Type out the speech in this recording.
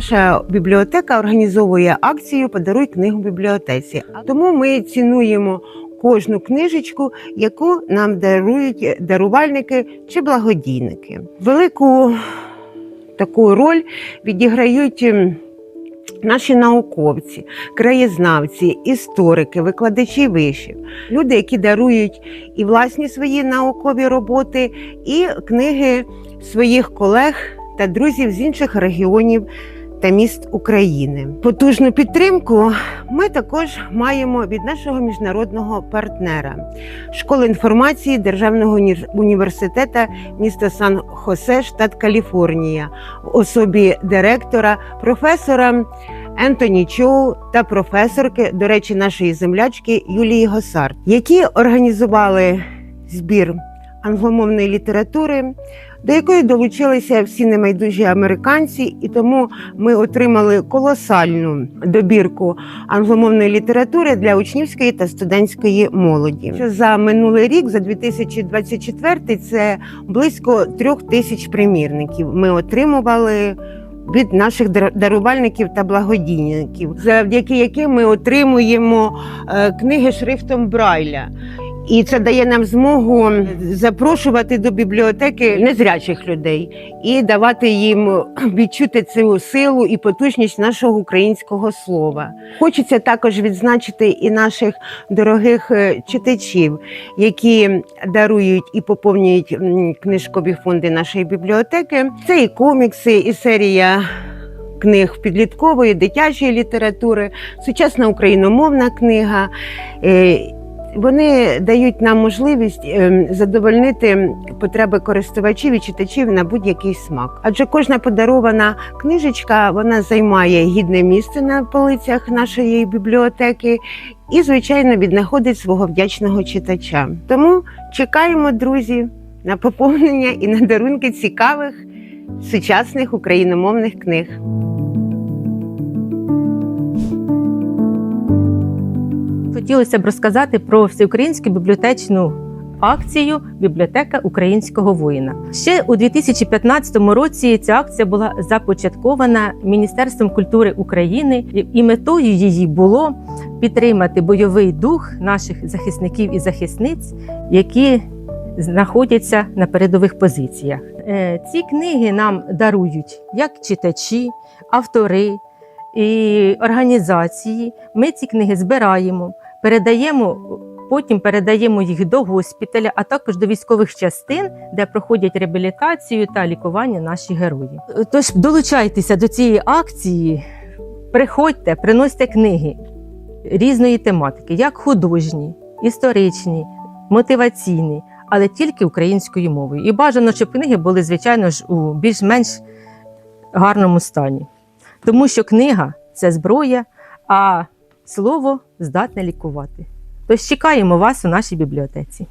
Наша бібліотека організовує акцію Подаруй книгу бібліотеці. Тому ми цінуємо кожну книжечку, яку нам дарують дарувальники чи благодійники. Велику таку роль відіграють. ем, Наші науковці, краєзнавці, історики, викладачі вишів, люди, які дарують і власні свої наукові роботи, і книги своїх колег та друзів з інших регіонів та міст України. Потужну підтримку ми також маємо від нашого міжнародного партнера школи інформації Державного уні- університету міста Сан-Хосе, штат Каліфорнія, в особі директора, професора Ентоні Чоу та професорки, до речі, нашої землячки Юлії Госард, які організували збір англомовної літератури, до якої долучилися всі небайдужі американці, і тому ми отримали колосальну добірку англомовної літератури для учнівської та студентської молоді. Що за минулий рік, за 2024, це близько трьох тисяч примірників. Ми отримували. Від наших дар- дарувальників та благодійників, завдяки яким ми отримуємо е, книги шрифтом Брайля. І це дає нам змогу запрошувати до бібліотеки незрячих людей і давати їм відчути цю силу і потужність нашого українського слова. Хочеться також відзначити і наших дорогих е, читачів, які дарують і поповнюють книжкові фонди нашої бібліотеки. Це і комікси, і серія. Книг підліткової, дитячої літератури, сучасна україномовна книга. Вони дають нам можливість ем, задовольнити потреби користувачів і читачів на будь-який смак. Адже кожна подарована книжечка вона займає гідне місце на полицях нашої бібліотеки і, звичайно, віднаходить свого вдячного читача. Тому чекаємо, друзі, на поповнення і на дарунки цікавих сучасних україномовних книг. Хотілося б розказати про всеукраїнську бібліотечну акцію Бібліотека українського воїна. Ще у 2015 році ця акція була започаткована Міністерством культури України, і метою її було підтримати бойовий дух наших захисників і захисниць, які знаходяться на передових позиціях. Е, Ці книги нам дарують як читачі, автори і організації. Ми ці книги збираємо, передаємо. Потім передаємо їх до госпіталя, а також до військових частин, де проходять реабілітацію та лікування наші герої. Тож долучайтеся до цієї акції, приходьте, приносьте книги різної тематики, як художні, історичні, мотиваційні, але тільки українською мовою. І бажано, щоб книги були, звичайно ж, у більш-менш гарному стані. Тому що книга це зброя, а слово здатне лікувати. Тож чекаємо вас у нашій бібліотеці.